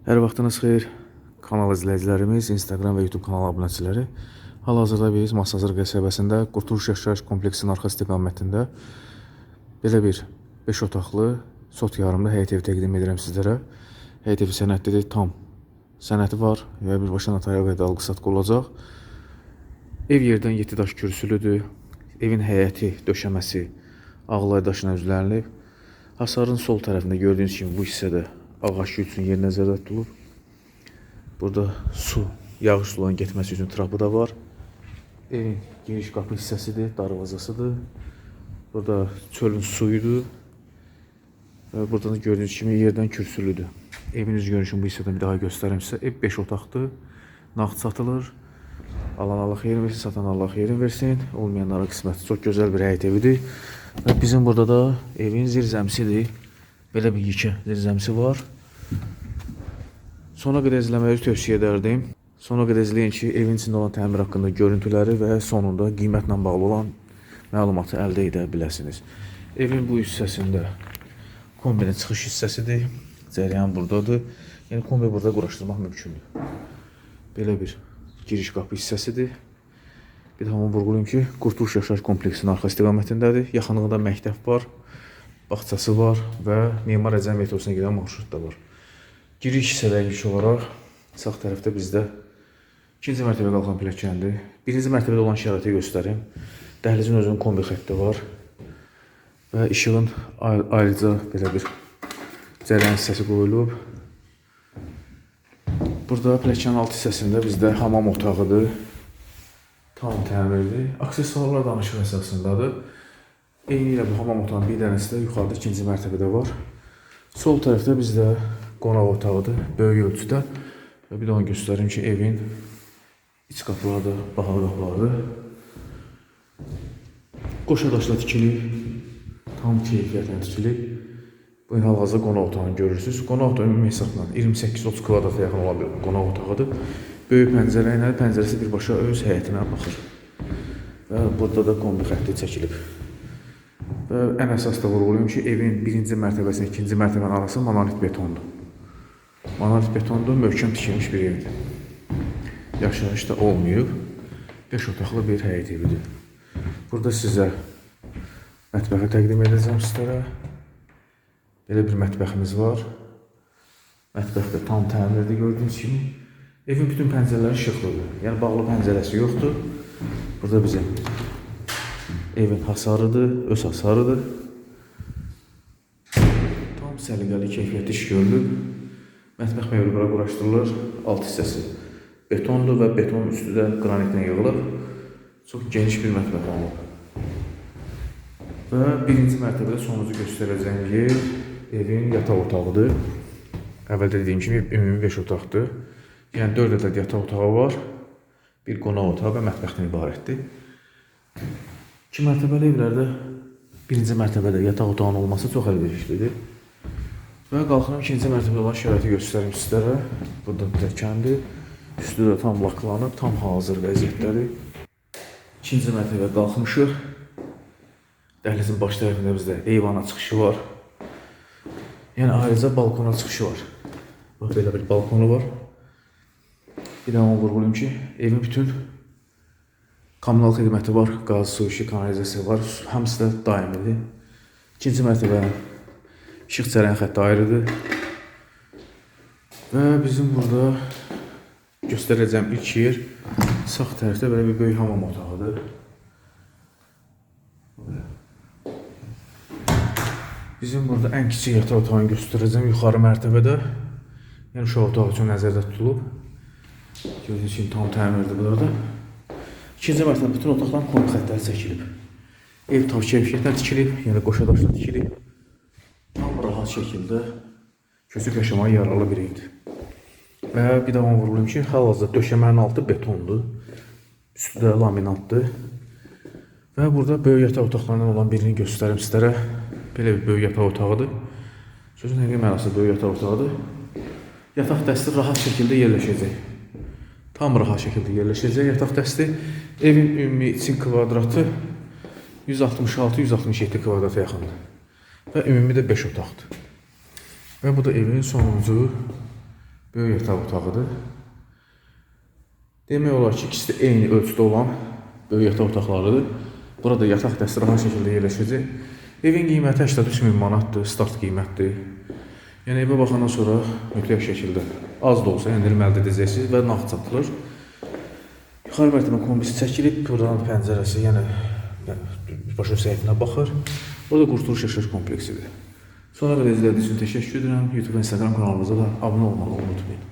Hər vaxtınız xeyir kanal izləyicilərimiz, Instagram və YouTube kanal abunəçiləri. Hal-hazırda biz Masazır qəsəbəsində Qurtuluş Yaşayış kompleksinin arxa istiqamətində belə bir 5 otaqlı sot yarımlı həyət evi təqdim edirəm sizlərə. Həyət evi sənədlidir, tam sənədi var və birbaşa notarial qayda alqı-satqı olacaq. Ev yerdən 7 daş kürsülüdür. Evin həyəti, döşəməsi ağlay daşına üzlənilib. Hasarın sol tərəfində gördüyünüz kimi bu hissədə ağac üçün yer nəzərdə tutulub. Burada su, yağış suların getməsi üçün trapı da var. Evin giriş qapı hissəsidir, darvazasıdır. Burada çölün suyudur. Və buradan da gördüyünüz kimi yerdən kürsülüdür. Evin üz görünüşünü bu hissədən bir daha göstərim sizə. Ev 5 otaqdır. Nağd satılır. Alan Allah xeyir versin, satan Allah xeyir versin. Olmayanlara qismət. Çox gözəl bir həyət evidir. Və bizim burada da evin zirzəmisidir. Belə bir yekə zirzəmisi var. Sona qədər izləməyi tövsiyə edərdim. Sona qədər izləyin ki, evin içində olan təmir haqqında görüntüləri və sonunda qiymətlə bağlı olan məlumatı əldə edə biləsiniz. Evin bu hissəsində kombinin çıxış hissəsidir. Cəryan buradadır. Yəni kombi burada quraşdırmaq mümkündür. Belə bir giriş qapı hissəsidir. Bir də hamı vurğulayım ki, Qurtuluş Yaşayış kompleksinin arxa istiqamətindədir. Yaxınlığında məktəb var, bağçası var və Memar Əcəm metrosuna gedən marşrut da var. Giriş hissədə ilk olaraq sağ tərəfdə bizdə ikinci mərtəbə qalxan pilləkəndir. Birinci mərtəbədə olan şəraiti göstərim. Dəhlizin özünün kombi xətti var və işığın ay- ayrıca belə bir cəryan hissəsi qoyulub. Burada pilləkənin alt hissəsində bizdə hamam otağıdır. Tam təmirli. Aksesuarlar danışıq əsasındadır. Eyni ilə bu hamam otağının bir dənəsi də yuxarıda ikinci mərtəbədə var. Sol tərəfdə bizdə qonaq otağıdır, böyük ölçüdə. Və bir də onu göstərim ki, evin iç qapıları da bahalı qapılardır. Qoşa daşla tikilib, tam keyfiyyətlə tikilib. Bu hal-hazırda qonaq otağını görürsüz. Qonaq otağı ümumi hesabla 28-30 kvadrata yaxın olan bir qonaq otağıdır. Böyük pəncərə ilə pəncərəsi birbaşa öz həyətinə baxır. Və burada da kombi xətti çəkilib. Və ən əsas da vurğulayım ki, evin birinci mərtəbəsi, ikinci mərtəbənin arası monolit betondur. Monolit betondur, möhkəm tikilmiş bir evdir. Yaşayış da olmayıb. 5 otaqlı bir həyət evidir. Burada sizə mətbəxi təqdim edəcəm sizlərə. Belə bir mətbəximiz var. Mətbəx də tam təmirli gördüyünüz kimi. Evin bütün pəncərələri işıqlıdır. Yəni bağlı pəncərəsi yoxdur. Burada bizim evin hasarıdır, öz hasarıdır. Tam səliqəli keyfiyyətli iş görülüb. Mətbəx mebeli bura quraşdırılır. Alt hissəsi betondur və betonun üstü də qranitlə yığılıb. Çox geniş bir mətbəx olub. Və birinci mərtəbədə sonucu göstərəcəyim yer evin yataq otağıdır. Əvvəldə dediyim kimi ümumi 5 otaqdır. Yəni 4 ədəd yataq otağı var. Bir qonaq otağı və mətbəxdən ibarətdir. 2 mərtəbəli evlərdə birinci mərtəbədə yataq otağının olması çox əlverişlidir. Və qalxıram ikinci mərtəbədə olan şəraiti göstərim sizlərə. Burada pilləkəndir. Üstü də tam laklanıb, tam hazır vəziyyətdədir. İkinci mərtəbəyə qalxmışıq. Dəhlizin baş tərəfində bizdə eyvana çıxışı var. Yəni ayrıca balkona çıxışı var. Bax belə bir balkonu var. Bir də onu vurğulayım ki, evin bütün kommunal xidməti var, qaz, su işi, kanalizasiya var. Hamısı da daimidir. İkinci mərtəbənin işıq cərəyan xətti ayrıdır. Və bizim burada göstərəcəyim ilk yer sağ tərəfdə belə bir böyük hamam otağıdır. Bizim burada ən kiçik yataq otağını göstərəcəm yuxarı mərtəbədə. Yəni uşaq otağı üçün nəzərdə tutulub. Gördüyünüz kimi tam təmirdir burada. İkinci mərtəbə bütün otaqların kombi xəttləri çəkilib. Ev tam keyfiyyətlə tikilib, yəni qoşa daşla tikilib. Şəkildə köçüb yaşamağa yararlı bir evdir. Və bir onu vurğulayım ki, hal-hazırda döşəmənin altı betondur. Üstü də laminatdır. Və burada böyük yataq otaqlarından olan birini göstərim sizlərə. Belə bir böyük yataq otağıdır. Sözün həqiqi mənası böyük yataq otağıdır. Yataq dəsti rahat şəkildə yerləşəcək. Tam rahat şəkildə yerləşəcək yataq dəsti. Evin ümumi için kvadratı 166-167 kvadrata yaxındır. Və ümumi də 5 otaqdır. Və bu da evin sonuncu böyük yataq otağıdır. Demək olar ki, ikisi də eyni ölçüdə olan böyük yataq otaqlarıdır. Burada yataq dəsti rahat şəkildə yerləşəcək. Evin qiyməti 83 min manatdır, start qiymətdir. Yəni evə baxandan sonra mütləq şəkildə az da olsa endirim əldə edəcəksiniz və nağd satılır. Yuxarı mərtəbə kombisi çəkilib, buradan pəncərəsi, yəni başa səhifəsinə baxır. Burada qurtuluş yaşayış kompleksidir. Sonra qədər izlədiyiniz üçün təşəkkür edirəm. YouTube və Instagram kanalımıza da abunə olmağı unutmayın.